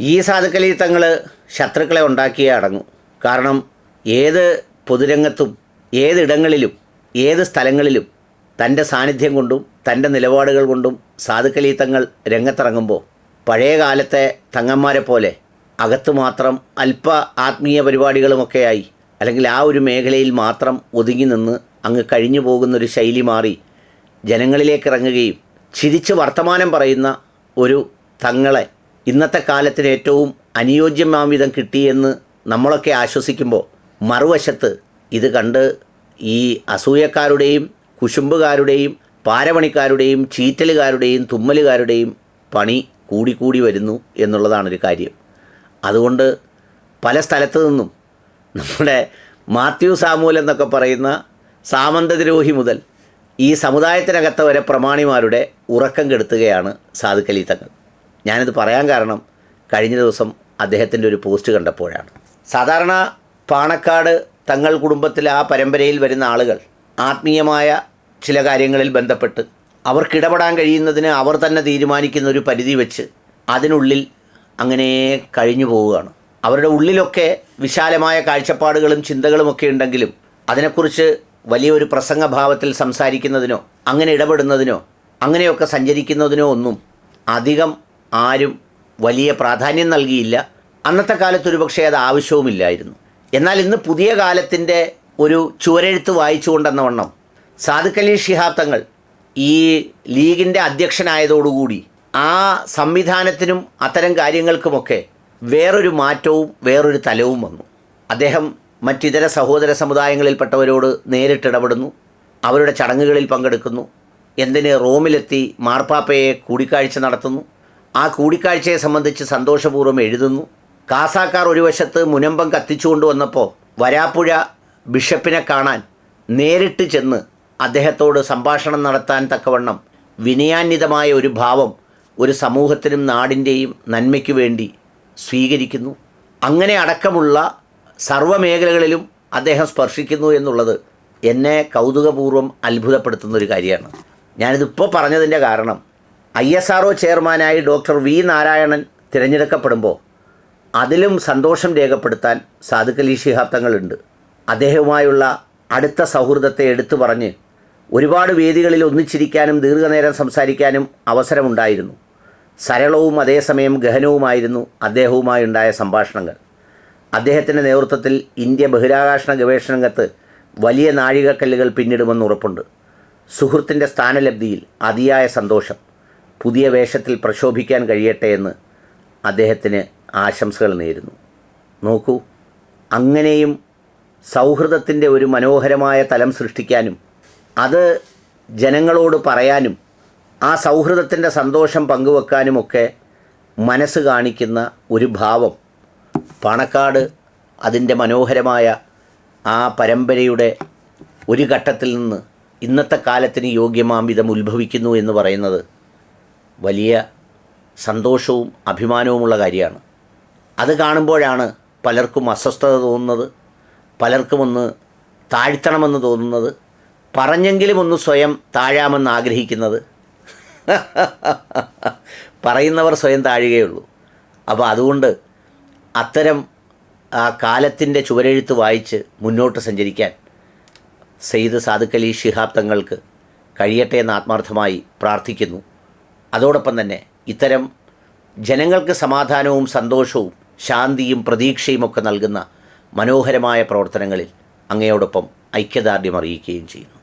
ഈ സാധുക്കളിൽ തങ്ങൾ ശത്രുക്കളെ ഉണ്ടാക്കിയേ അടങ്ങും. കാരണം ഏത് പൊതുരംഗത്തും ഏതിടങ്ങളിലും ഏത് സ്ഥലങ്ങളിലും തന്റെ സാന്നിധ്യം കൊണ്ടും തന്റെ നിലപാടുകൾ കൊണ്ടും സാധുക്കളി തങ്ങൾ രംഗത്തിറങ്ങുമ്പോൾ പഴയ കാലത്തെ തങ്ങന്മാരെ പോലെ അകത്ത് മാത്രം അല്പ ആത്മീയ പരിപാടികളുമൊക്കെയായി അല്ലെങ്കിൽ ആ ഒരു മേഖലയിൽ മാത്രം ഒതുങ്ങി നിന്ന് അങ്ങ് കഴിഞ്ഞു പോകുന്നൊരു ശൈലി മാറി ജനങ്ങളിലേക്ക് ഇറങ്ങുകയും ചിരിച്ച് വർത്തമാനം പറയുന്ന ഒരു തങ്ങളെ ഇന്നത്തെ കാലത്തിന് ഏറ്റവും അനുയോജ്യമാം വിധം കിട്ടിയെന്ന് നമ്മളൊക്കെ ആശ്വസിക്കുമ്പോൾ മറുവശത്ത് ഇത് കണ്ട് ഈ അസൂയക്കാരുടെയും കുശുമ്പുകാരുടെയും പാരപണിക്കാരുടെയും ചീറ്റലുകാരുടെയും തുമ്മലുകാരുടെയും പണി കൂടിക്കൂടി വരുന്നു എന്നുള്ളതാണൊരു കാര്യം. അതുകൊണ്ട് പല സ്ഥലത്തു നിന്നും നമ്മുടെ മാത്യു സാമൂൽ എന്നൊക്കെ പറയുന്ന സാമന്തദ്രോഹി മുതൽ ഈ സമുദായത്തിനകത്ത് വരെ പ്രമാണിമാരുടെ ഉറക്കം കെടുത്തുകയാണ് സാധുക്കലീത്തങ്ങൾ തങ്ങൾ. ഞാനിത് പറയാൻ കാരണം കഴിഞ്ഞ ദിവസം അദ്ദേഹത്തിന്റെ ഒരു പോസ്റ്റ് കണ്ടപ്പോഴാണ്. സാധാരണ പാണക്കാട് തങ്ങൾ കുടുംബത്തിലെ ആ പരമ്പരയിൽ വരുന്ന ആളുകൾ ആത്മീയമായ ചില കാര്യങ്ങളിൽ ബന്ധപ്പെട്ട് അവർക്കിടപെടാൻ കഴിയുന്നതിന് അവർ തന്നെ തീരുമാനിക്കുന്ന ഒരു പരിധി വെച്ച് അതിനുള്ളിൽ അങ്ങനെ കഴിഞ്ഞു പോവുകയാണ്. അവരുടെ ഉള്ളിലൊക്കെ വിശാലമായ കാഴ്ചപ്പാടുകളും ചിന്തകളുമൊക്കെ ഉണ്ടെങ്കിലും അതിനെക്കുറിച്ച് വലിയൊരു പ്രസംഗഭാവത്തിൽ സംസാരിക്കുന്നതിനോ അങ്ങനെ ഇടപെടുന്നതിനോ അങ്ങനെയൊക്കെ സഞ്ചരിക്കുന്നതിനോ ഒന്നും അധികം ആരും വലിയ പ്രാധാന്യം നൽകിയില്ല. അന്നത്തെ കാലത്ത് ഒരു പക്ഷേ അത് ആവശ്യവുമില്ലായിരുന്നു. എന്നാൽ ഇന്ന് പുതിയ കാലത്തിന്റെ ഒരു ചുവരെഴുത്ത് വായിച്ചുകൊണ്ടെന്ന വണ്ണം സാദുക്കലി ശിഹാബ് തങ്ങൾ ഈ ലീഗിന്റെ അധ്യക്ഷനായതോടുകൂടി ആ സംവിധാനത്തിനും അത്തരം കാര്യങ്ങൾക്കുമൊക്കെ വേറൊരു മാറ്റവും വേറൊരു തലവും വന്നു. അദ്ദേഹം മറ്റിതര സഹോദര സമുദായങ്ങളിൽപ്പെട്ടവരോട് നേരിട്ടിടപെടുന്നു അവരുടെ ചടങ്ങുകളിൽ പങ്കെടുക്കുന്നു. എന്തിന് റോമിലെത്തി മാർപ്പാപ്പയെ കൂടിക്കാഴ്ച നടത്തുന്നു. ആ കൂടിക്കാഴ്ചയെ സംബന്ധിച്ച് സന്തോഷപൂർവം എഴുതുന്നു. കാസാക്കാർ ഒരു വശത്ത് മുനമ്പം കത്തിച്ചുകൊണ്ടുവന്നപ്പോൾ വരാപ്പുഴ ബിഷപ്പിനെ കാണാൻ നേരിട്ട് ചെന്ന് അദ്ദേഹത്തോട് സംഭാഷണം നടത്താൻ തക്കവണ്ണം വിനയാന്വിതമായ ഒരു ഭാവം ഒരു സമൂഹത്തിനും നാടിന്റെയും നന്മയ്ക്ക് വേണ്ടി സ്വീകരിക്കുന്നു. അങ്ങനെ അടക്കമുള്ള സർവമേഖലകളിലും അദ്ദേഹം സ്പർശിക്കുന്നു എന്നുള്ളത് എന്നെ കൗതുകപൂർവം അത്ഭുതപ്പെടുത്തുന്ന ഒരു കാര്യമാണ്. ഞാനിതിപ്പോൾ പറഞ്ഞതിന്റെ കാരണം ഐ എസ് ആർ ചെയർമാനായി ഡോക്ടർ വി നാരായണൻ തിരഞ്ഞെടുക്കപ്പെടുമ്പോൾ അതിലും സന്തോഷം രേഖപ്പെടുത്താൻ സാധുക്കലി ശിഹാബ് തങ്ങളുണ്ട്. അദ്ദേഹവുമായുള്ള അടുത്ത സൗഹൃദത്തെ എടുത്തു പറഞ്ഞ് ഒരുപാട് വേദികളിൽ ഒന്നിച്ചിരിക്കാനും ദീർഘനേരം സംസാരിക്കാനും അവസരമുണ്ടായിരുന്നു. സരളവും അതേസമയം ഗഹനവുമായിരുന്നു അദ്ദേഹവുമായുണ്ടായ സംഭാഷണങ്ങൾ. അദ്ദേഹത്തിന്റെ നേതൃത്വത്തിൽ ഇന്ത്യ ബഹിരാകാശ ഗവേഷണ രംഗത്ത് വലിയ നാഴികക്കല്ലുകൾ പിന്നിടുമെന്ന് ഉറപ്പുണ്ട്. സുഹൃത്തിന്റെ സ്ഥാനലബ്ധിയിൽ അതിയായ സന്തോഷം. പുതിയ വേഷത്തിൽ പ്രശോഭിക്കാൻ കഴിയട്ടെ എന്ന് അദ്ദേഹത്തിന് ആശംസകൾ നേരുന്നു. നോക്കൂ അങ്ങനെയും സൗഹൃദത്തിന്റെ ഒരു മനോഹരമായ തലം സൃഷ്ടിക്കാനും അത് ജനങ്ങളോട് പറയാനും ആ സൗഹൃദത്തിന്റെ സന്തോഷം പങ്കുവെക്കാനുമൊക്കെ മനസ്സ് കാണിക്കുന്ന ഒരു ഭാവം പാണക്കാട് അതിന്റെ മനോഹരമായ ആ പരമ്പരയുടെ ഒരു ഘട്ടത്തിൽ നിന്ന് ഇന്നത്തെ കാലത്തിന് യോഗ്യമാം വിധം ഉത്ഭവിക്കുന്നു എന്ന് പറയുന്നത് വലിയ സന്തോഷവും അഭിമാനവുമുള്ള കാര്യമാണ്. അത് കാണുമ്പോഴാണ് പലർക്കും അസ്വസ്ഥത തോന്നുന്നത് പലർക്കും ഒന്ന് താഴ്ത്തണമെന്ന് തോന്നുന്നത് പറഞ്ഞെങ്കിലും ഒന്ന് സ്വയം താഴാമെന്ന് ആഗ്രഹിക്കുന്നത്. പറയുന്നവർ സ്വയം താഴുകയുള്ളൂ. അപ്പോൾ അതുകൊണ്ട് അത്തരം ആ കാലത്തിന്റെ ചുവരെഴുത്ത് വായിച്ച് മുന്നോട്ട് സഞ്ചരിക്കാൻ സെയ്ദ് സാദുക്കലി ശിഹാബ് തങ്ങൾക്ക് കഴിയട്ടെ എന്ന് ആത്മാർത്ഥമായി പ്രാർത്ഥിക്കുന്നു. അതോടൊപ്പം തന്നെ ഇത്തരം ജനങ്ങൾക്ക് സമാധാനവും സന്തോഷവും ശാന്തിയും പ്രതീക്ഷയും ഒക്കെ നൽകുന്ന മനോഹരമായ പ്രവർത്തനങ്ങളിൽ അങ്ങയോടൊപ്പം ഐക്യദാർഢ്യം അറിയിക്കുകയും ചെയ്യുന്നു.